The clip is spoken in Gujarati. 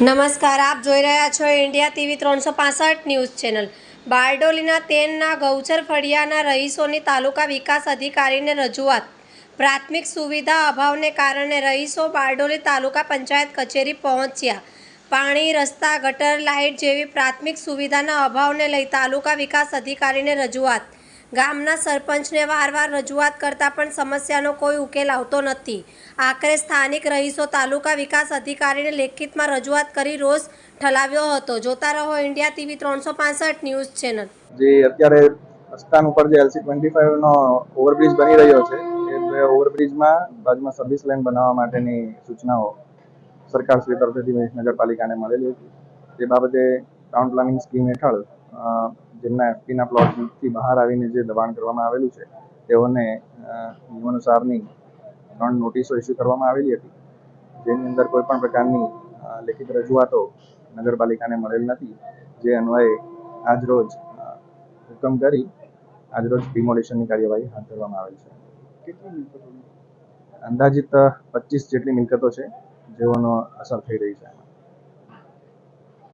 નમસ્કાર, આપ જોઈ રહ્યા છો ઇન્ડિયા ટીવી ત્રણસો પાસઠ ન્યૂઝ ચેનલ. બારડોલીના તેનના ગૌચર ફળિયાના રહીશોની તાલુકા વિકાસ અધિકારીને રજૂઆત. પ્રાથમિક સુવિધા અભાવને કારણે રહીશો બારડોલી તાલુકા પંચાયત કચેરી પહોંચ્યા. પાણી, રસ્તા, ગટર લાઇટ જેવી પ્રાથમિક સુવિધાના અભાવને લઈ તાલુકા વિકાસ અધિકારીને રજૂઆત. ગામના સરપંચને વારવાર રજૂઆત કરતાં પણ સમસ્યાનો કોઈ ઉકેલ આવતો નથી. આખરે સ્થાનિક રહીશો તાલુકા વિકાસ અધિકારીને લેખિતમાં રજૂઆત કરી રોષ ઠલાવ્યો હતો. જોતા રહો ઇન્ડિયા ટીવી ત્રણસો પાસઠ ન્યૂઝ ચેનલ. જે અત્યારે સ્થાન ઉપર જે એલસી ટ્વેન્ટી ફાઈવનો ઓવરબ્રિજ બની રહ્યો છે, એ ઓવરબ્રિજમાં બાજુમાં સર્વિસ લાઇન બનાવવા માટેની સૂચનાઓ સરકાર શ્રી તરફથી નગરપાલિકાને મળેલી હતી. તે બાબતે ટાઉન પ્લાનિંગ સ્કીમ હેઠળ જેમના એફપીના પ્લોટથી બહાર આવીને જે દબાણ કરવામાં આવેલું છે તેઓને નિયમાનુસારની ત્રણ નોટિસો ઇસ્યુ કરવામાં આવેલી હતી. જેની અંદર કોઈ પણ પ્રકારની લેખિત રજૂઆતો નગરપાલિકાને મળેલ નથી. જે અન્વયે આજરોજ હુકમ કરી આજરોજ ડિમોલિશનની કાર્યવાહી હાથ ધરવામાં આવેલ છે. અંદાજિત પચીસ જેટલી મિલકતો છે જેઓનો અસર થઈ રહી છે.